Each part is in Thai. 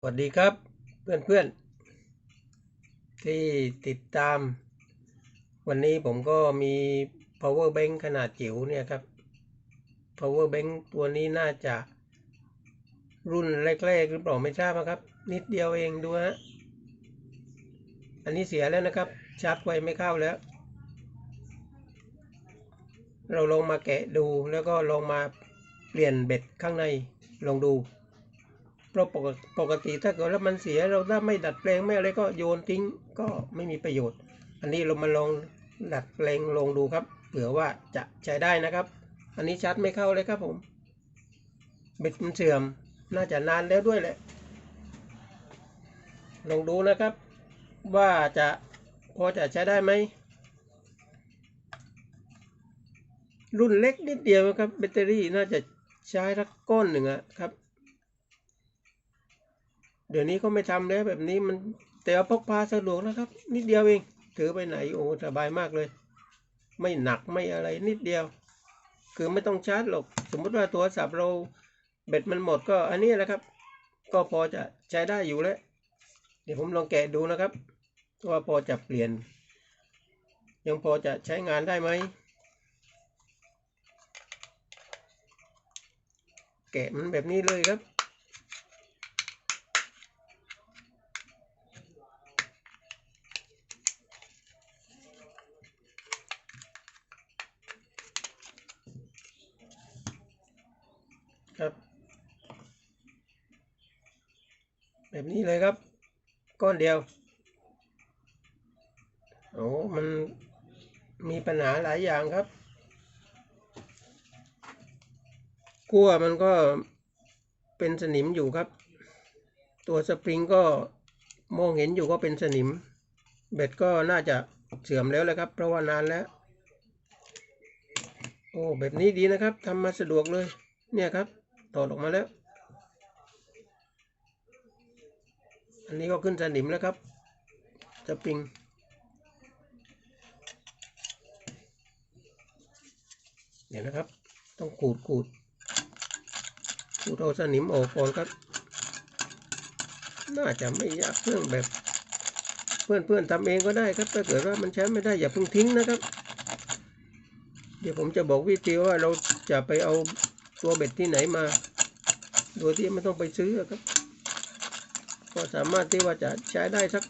สวัสดีครับเพื่อนๆ ที่ติดตาม วันนี้ผมก็มี power bank ขนาดจิ๋วเนี่ยครับ power bank ตัวนี้น่าจะ รุ่นแรกๆหรือเปล่าไม่ทราบนะครับ นิดเดียวเองดูฮะอันนี้เสียแล้วนะครับ ชาร์จไฟไม่เข้าแล้ว เราลองมาแกะดูแล้วก็ลองมาเปลี่ยนเบ็ดข้างในลองดู เราปกติปกติถ้าเกิดแล้วมันเสียเราถ้าไม่ดัดแปลงไม่อะไรก็โยนทิ้งก็ไม่มีประโยชน์ อันนี้เรามาลองดัดแปลงลงดูครับเผื่อว่าจะใช้ได้นะครับ อันนี้ชาร์จไม่เข้าเลยครับผมเบ็ดมันเสื่อมน่าจะนานแล้วด้วยแหละลองดูนะครับ ว่าจะพอจะใช้ได้ไหมรุ่นเล็กนิดเดียวครับแบตเตอรี่น่าจะใช้สักก้อนหนึ่งอะครับ เดี๋ยวนี้เขาไม่ทำแล้วแบบนี้มันแต่เอาพกพาสะดวกนะครับ นิดเดียวเอง ถือไปไหนโอ้สบายมากเลย ไม่หนักไม่อะไรนิดเดียว คือไม่ต้องชาร์จหรอก สมมติว่าโทรศัพท์เราแบตมันหมดก็อันนี้แหละครับ ก็พอจะใช้ได้อยู่แล้ว เดี๋ยวผมลองแกะดูนะครับ ว่าพอจะเปลี่ยน ยังพอจะใช้งานได้ไหมแกะมัน แบบนี้เลยครับ ก้อน เดียว โอ้ มันมีปัญหาหลายอย่างครับ กั้วมันก็เป็นสนิมอยู่ครับ ตัวสปริงก็มองเห็นอยู่ก็เป็นสนิม เบ็ดก็น่าจะเสื่อมแล้วแหละครับ เพราะว่านานแล้ว โอ้ แบบนี้ดีนะครับทำมาสะดวกเลย เนี่ยครับถอดออกมาแล้ว อันนี้ก็ขึ้นสนิมแล้วครับสปริง เดี๋ยวนะครับ ต้องขูดขูดขูดเอาสนิมออกก่อนครับ น่าจะไม่ยากเรื่องแบบ เพื่อนๆทำเองก็ได้ครับ ถ้าเกิดว่ามันใช้ไม่ได้อย่าเพิ่งทิ้งนะครับเดี๋ยวผมจะบอกวิธีว่าเราจะไปเอาตัวเบ็ดที่ไหนมา โดยที่ไม่ต้องไปซื้อครับ ก็สามารถที่ว่าจะใช้ได้สัก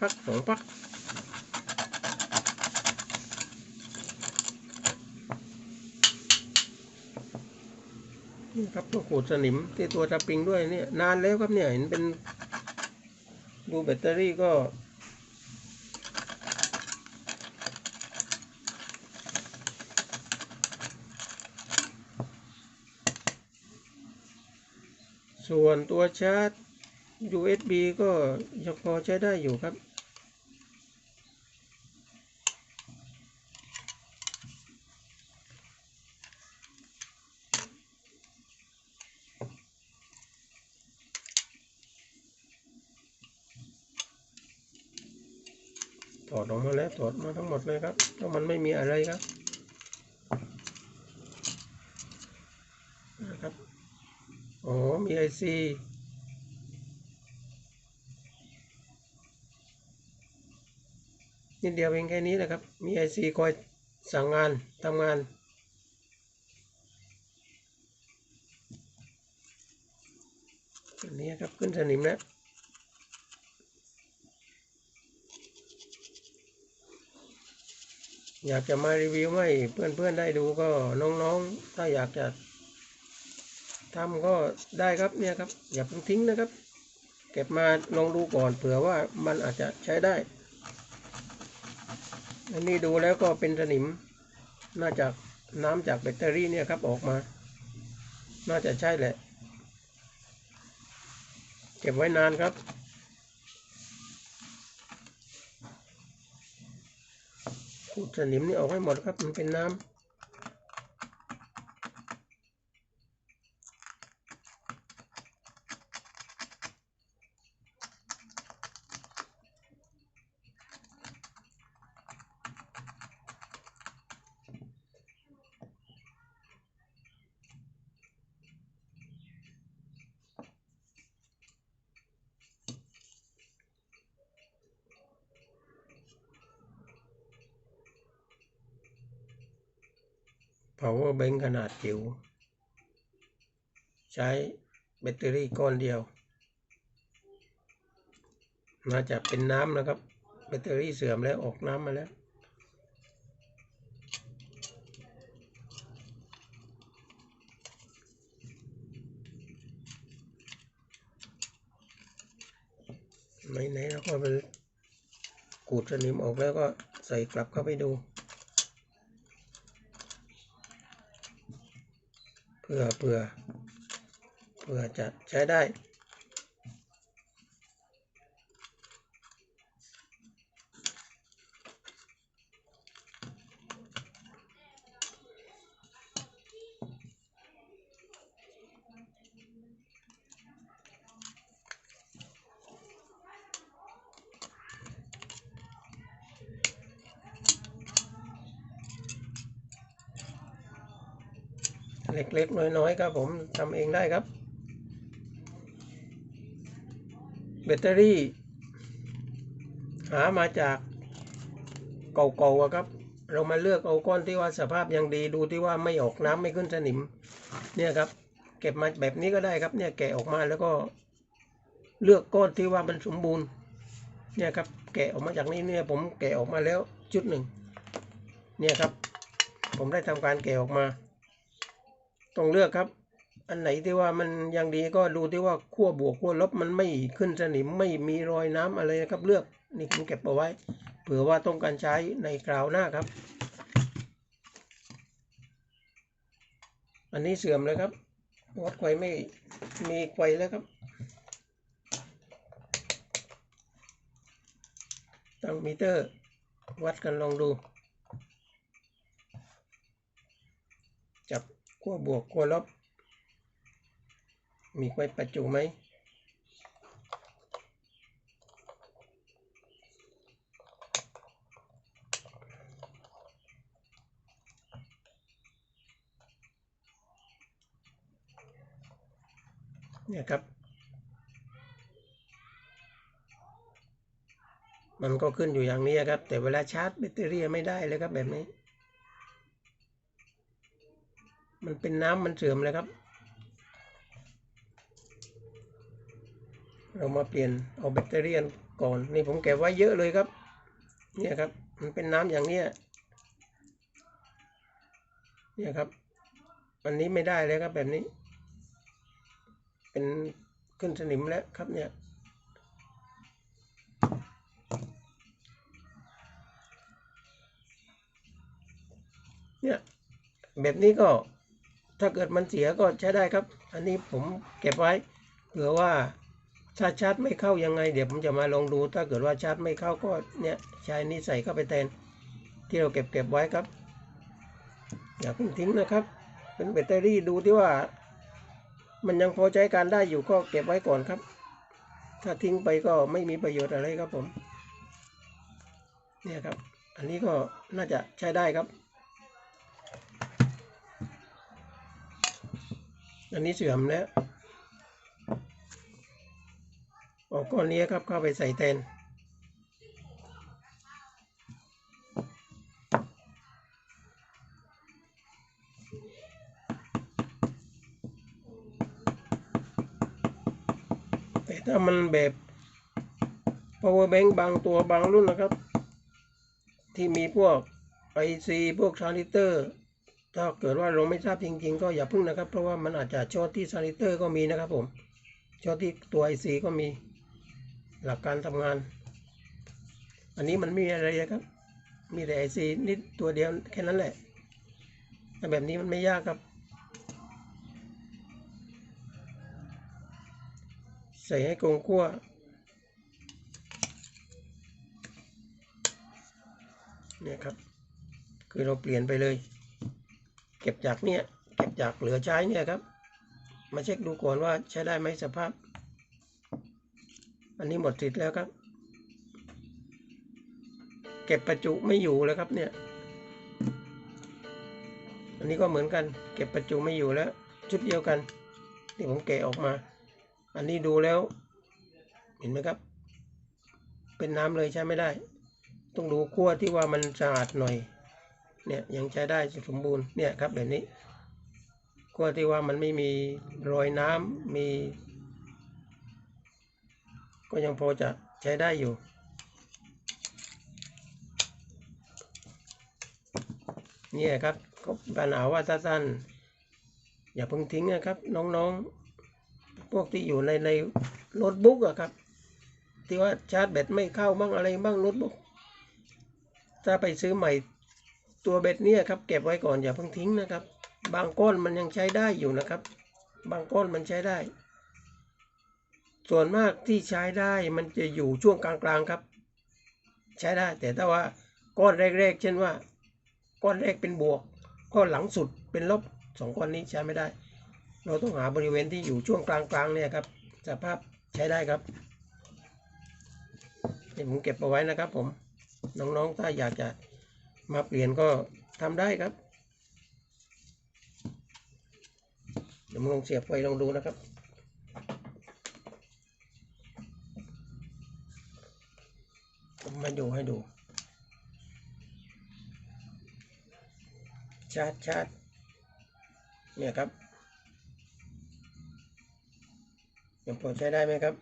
พักสองพักนี่ครับต้องขูดสนิมที่ตัวสปริงด้วยเนี่ยนานแล้วครับเนี่ยเห็นเป็นดูแบตเตอรี่ก็ส่วนตัวชาร์จ USB ก็ยังพอใช้ได้อยู่ครับ ถอดออกมาแล้วถอดมาทั้งหมดเลยครับเพราะมันไม่มีอะไรครับนะครับ อ๋อ มีไอซี นิดเดียวเองแค่นี้นะครับ มีไอซีคอยสั่งงานทำงาน อันนี้ครับขึ้นสนิมแล้วอยากจะมารีวิวให้เพื่อนๆได้ดูก็น้องๆ ถ้าอยากจะทำก็ได้ครับเนี่ยครับ อย่าเพิ่งทิ้งนะครับ เก็บมาลองดูก่อนเผื่อว่ามันอาจจะใช้ได้ อันนี้ดูแล้วก็เป็นสนิม น่าจะน้ำจากแบตเตอรี่เนี่ยครับออกมา น่าจะใช่แหละ เก็บไว้นานครับ ขูดสนิมนี่ออกให้หมดครับ มันเป็นน้ำ power bank ขนาดจิ๋วใช้แบตเตอรี่ก้อนเดียว น่าจะเป็นน้ำนะครับ แบตเตอรี่เสื่อมแล้วออกน้ำมาแล้ว ไหนๆเราก็ไปขูดสนิมออกแล้วก็ใส่กลับเข้าไปดู เพื่อเพื่อเพื่อจะใช้ได้ เล็ก ๆ น้อย ๆ ครับผมทำเองได้ครับ แบตเตอรี่ หามาจากเก่าๆครับ เรามาเลือกเอาก้อนที่ว่าสภาพยังดีดูที่ว่าไม่ออกน้ำไม่ขึ้นสนิม เนี่ยครับ เก็บมาแบบนี้ก็ได้ครับเนี่ยแกะออกมาแล้วก็เลือกก้อนที่ว่ามันสมบูรณ์เนี่ยครับแกะออกมาจากนี้เนี่ยผมแกะออกมาแล้วชุดหนึ่งเนี่ยครับ ผมได้ทำการแกะออกมา ต้องเลือกครับ อันไหนที่ว่ามันยังดีก็ดูที่ว่าขั้วบวกขั้วลบมันไม่ขึ้นสนิมไม่มีรอยน้ำอะไรนะครับเลือกนี่ผมเก็บเอาไว้ เผื่อว่าต้องการใช้ในคราวหน้าครับ อันนี้เสื่อมเลยครับวัดไฟไม่มีไฟแล้วครับตั้งมิเตอร์ วัดกันลองดู จับ ขั้วบวกขั้วลบ มีไฟประจุไหมเนี่ยครับ มันก็ขึ้นอยู่อย่างนี้ครับ แต่เวลาชาร์จแบตเตอรี่ไม่ได้เลยครับแบบนี้ มัน เป็นน้ำมันเสื่อมเลยครับ เรามาเปลี่ยนเอาแบตเตอรี่ก่อน นี่ผมเก็บไว้เยอะเลยครับ เนี่ยครับ มันเป็นน้ำอย่างเนี้ยเนี่ยครับอันนี้ไม่ได้เลยครับแบบนี้ เป็นขึ้นสนิมแล้วครับเนี่ยเนี่ยแบบนี้ก็ ถ้าเกิดมันเสียก็ใช้ได้ครับ อันนี้ผมเก็บไว้เผื่อว่าถ้าชาร์จไม่เข้ายังไง เดี๋ยวผมจะมาลองดู ถ้าเกิดว่าชาร์จไม่เข้าก็เนี่ยใช้นี้ใส่เข้าไปแทนที่เราเก็บเก็บไว้ครับ อย่าเพิ่งทิ้งนะครับ เป็นแบตเตอรี่ดูที่ว่า มันยังพอใช้การได้อยู่ก็เก็บไว้ก่อนครับ ถ้าทิ้งไปก็ไม่มีประโยชน์อะไรครับผมเนี่ยครับ อันนี้ก็น่าจะใช้ได้ครับ อันนี้เสื่อมแล้ว ออกก้อนนี้ครับเข้าไปใส่แทนแต่ถ้ามันแบบ power bank บางตัวบางรุ่นนะครับ ที่มีพวก IC พวก transistor ถ้าเกิดว่าเราไม่ทราบจริง ๆ ก็อย่าพึ่งนะครับ เพราะว่ามันอาจจะช็อตที่ transistor ก็มีนะครับผมช็อตที่ตัว IC ก็มีหลักการทำงาน อันนี้มันไม่มีอะไรครับ มีแต่ IC นิดตัวเดียวแค่นั้นแหละ แต่แบบนี้มันไม่ยากครับ ใส่ให้กงขั้วเนี่ยครับ คือเราเปลี่ยนไปเลย เก็บจากเนี่ยเก็บจากเหลือใช้เนี่ยครับ มาเช็คดูก่อนว่าใช้ได้ไหมสภาพ อันนี้หมดสิทธิ์แล้วครับ เก็บประจุไม่อยู่แล้วครับเนี่ย อันนี้ก็เหมือนกัน เก็บประจุไม่อยู่แล้ว ชุดเดียวกันที่ผมแกะออกมา อันนี้ดูแล้ว เห็นไหมครับ เป็นน้ำเลยใช้ไม่ได้ ต้องดูขั้วที่ว่ามันสะอาดหน่อย เนี่ยยังใช้ได้สมบูรณ์เนี่ยครับแบบนี้ก็ที่ว่ามันไม่มีรอยน้ำมี ก็ยังพอจะใช้ได้อยู่ เนี่ยครับก็ปัญหาว่าถ้าท่านอย่าเพิ่งทิ้งนะครับ น้องๆ พวกที่อยู่ในในโน้ตบุ๊กอะครับ ที่ว่าชาร์จแบตไม่เข้าบ้างอะไรบ้างโน้ตบุ๊กถ้าไปซื้อใหม่ ตัวแบตเนี่ยครับเก็บไว้ก่อนอย่าเพิ่งทิ้งนะครับ บางก้อนมันยังใช้ได้อยู่นะครับ บางก้อนมันใช้ได้ ส่วนมากที่ใช้ได้มันจะอยู่ช่วงกลางๆครับ ใช้ได้ แต่ถ้าว่าก้อนแรกๆ เช่นว่า ก้อนแรกเป็นบวก ก้อนหลังสุดเป็นลบสองก้อนนี้ใช้ไม่ได้ เราต้องหาบริเวณที่อยู่ช่วงกลางๆเนี่ยครับสภาพใช้ได้ครับนี่ผมเก็บเอาไว้นะครับผมน้องๆถ้าอยากจะ มาเปลี่ยนก็ทำได้ครับ เดี๋ยวผมลองเสียบไฟลองดูนะครับผมมาดูให้ดูชาร์จชาร์จเนี่ยครับยังพอใช้ได้ไหมครับ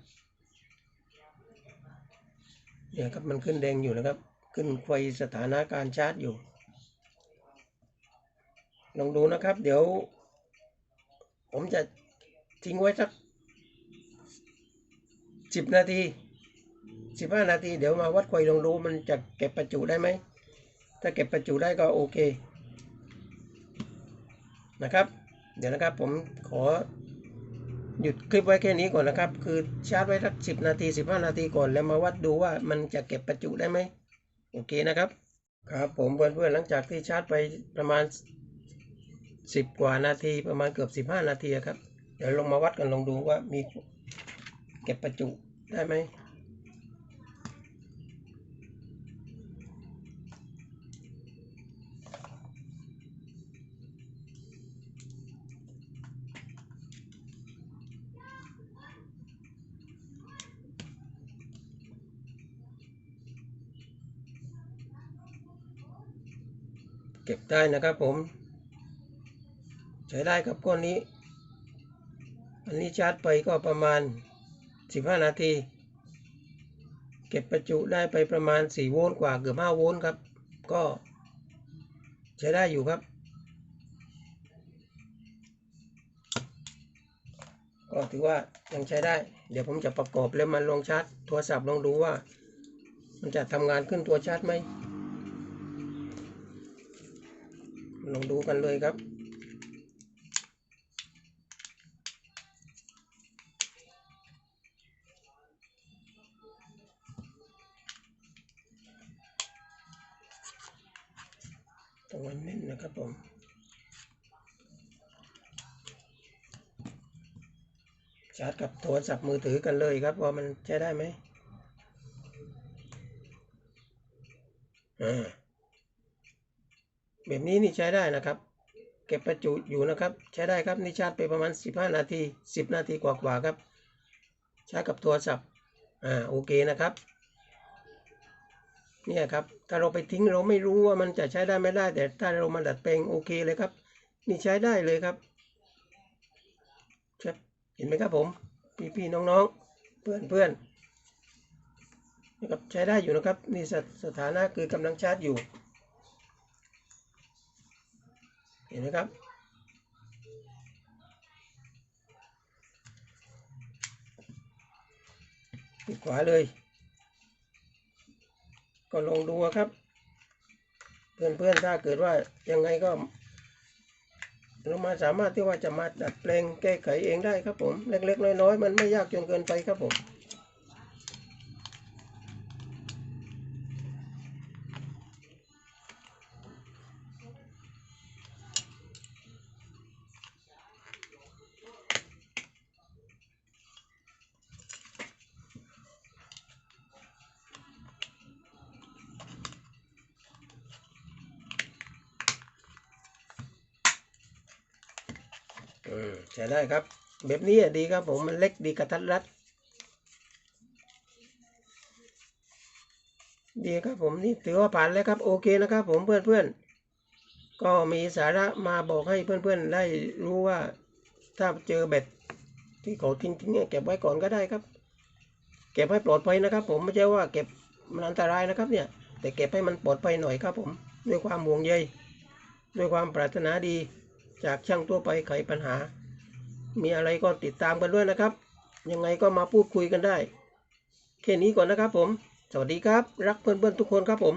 เนี่ยครับมันขึ้นแดงอยู่นะครับ ขึ้นไฟสถานะการชาร์จอยู่ ลองดูนะครับ เดี๋ยว ผมจะทิ้งไว้สักสิบนาทีสิบห้านาที เดี๋ยวมาวัดไฟลองดูมันจะเก็บประจุได้ไหม ถ้าเก็บประจุได้ก็โอเค นะครับ เดี๋ยวนะครับผมขอหยุดคลิปไว้แค่นี้ก่อนนะครับ คือชาร์จไว้สักสิบนาทีสิบห้านาทีก่อนแล้วมาวัดดูว่ามันจะเก็บประจุได้ไหม โอเคนะครับครับผมเพื่อนๆหลังจากที่ชาร์จไปประมาณสิบกว่านาทีประมาณเกือบสิบห้านาทีครับ เดี๋ยวลงมาวัดกันลองดูว่ามีเก็บประจุได้ไหม ได้นะครับผม ใช้ได้กับก้อนนี้ อันนี้ชาร์จไปก็ประมาณ 15 นาที เก็บประจุได้ไปประมาณ 4 โวลต์กว่าเกือบ 5 โวลต์ครับ ก็ใช้ได้อยู่ครับ ก็ถือว่ายังใช้ได้ เดี๋ยวผมจะประกอบแล้วมาลองชาร์จโทรศัพท์ลองดูว่า มันจะทำงานขึ้นตัวชาร์จไหม ลองดูกันเลยครับต้องวันเน้นนะครับผมชาร์จกับโทรศัพท์มือถือกันเลยครับว่ามันใช้ได้ไหมอ่า แบบนี้นี่ใช้ได้นะครับ เก็บประจุอยู่นะครับ ใช้ได้ครับนี่ชาร์จไปประมาณ 15 นาที 10 นาทีกว่าๆครับ ใช้กับโทรศัพท์อ่าโอเคนะครับเนี่ยครับถ้าเราไปทิ้งเราไม่รู้ว่ามันจะใช้ได้ไม่ได้ แต่ถ้าเรามาดัดแปลงโอเคเลยครับ นี่ใช้ได้เลยครับครับเห็นไหมครับผม พี่ๆน้องๆ เพื่อนๆนะครับใช้ได้อยู่นะครับนี่สสถานะคือกำลังชาร์จอยู่ เห็นไหมครับ ปิดขวาเลย ก็ลองดูครับ เพื่อนๆถ้าเกิดว่ายังไงก็เรามาสามารถที่ว่าจะมาดัดแปลงแก้ไขเองได้ครับผม เล็กๆ น้อยๆ มันไม่ยากจนเกินไปครับผม ช้ได้ครับ แบบนี้ดีครับผมมันเล็กดีกระทัดรัด ดีครับผมนี่ถือว่าผ่านแล้วครับโอเคนะครับผมเพื่อนเพื่อนก็มีสาระมาบอกให้เพื่อนๆ ได้รู้ว่าถ้าเจอแบตที่เขาทิ้งๆเนี่ยเก็บไว้ก่อนก็ได้ครับ เก็บให้ปลอดภัยนะครับ ผมไม่ใช่ว่าเก็บมันอันตรายนะครับเนี่ย แต่เก็บให้มันปลอดภัยหน่อยครับผมด้วยความห่วงใยด้วยความปรารถนาดีจากช่างทั่วไปไขปัญหา มีอะไรก็ติดตามกันด้วยนะครับ ยังไงก็มาพูดคุยกันได้ แค่นี้ก่อนนะครับผม สวัสดีครับ รักเพื่อนๆทุกคนครับผม